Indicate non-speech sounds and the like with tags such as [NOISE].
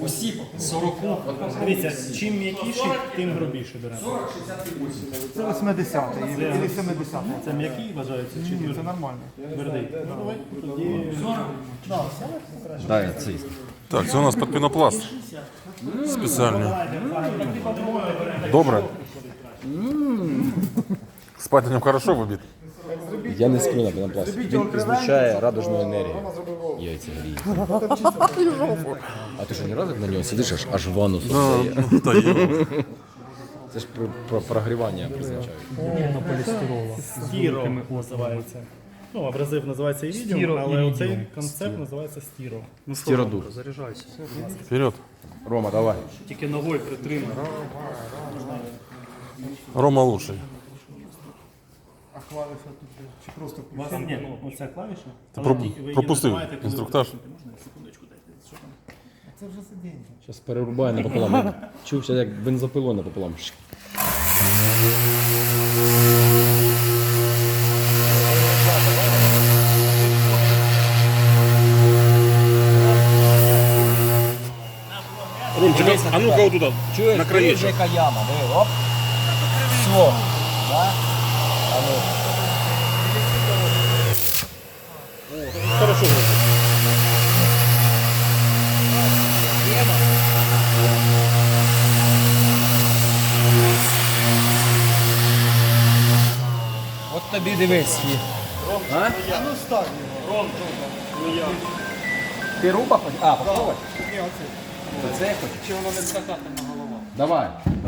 Осіб 40. Дивіться, чим м'якіший, тим грубіше беремо. Це 80-й, і 70-й. Це м'який вважається чи Ні, це нормально. твердий? Ну, давай тоді Дай цей. Так, це у нас під пінопласт. Спеціальний. Добре. Спать на ньому хорошо вибіт. Я не сплю на пенопласті. Він излучає радужну енергію. Яйця гріють. [LAUGHS] А ти що, ні разу на нього сидиш, аж, аж ванну создає? Є. [LAUGHS] Це ж про, про прогрівання призначають. стіро називається. Ну, абразив називається ірідіум, але оцей концепт називається стіро. Стіродух. Вперед. Рома, давай. Тільки ногою притримай. Рома лучший. Клавіша тут чи просто У вас ні, ну, оця клавіша. але про- тільки ви її пропустив нажимаєте, коли інструктаж. ви. Можна секундочку дайте, що там? це вже сидіння. Зараз перерубає напополам. [LAUGHS] Чувся як бензопило напополам. Ромчик, а ну-ка вот туда. Чуєш, На краєчок. яма, диви, оп. Все. Да? А ну. Хорошо. От тобі дивись. А? Ну став його. Ти руба хоч? А, попробуй. Ні, оце. Оце хоч? Чи воно не скакатиме голова? Давай.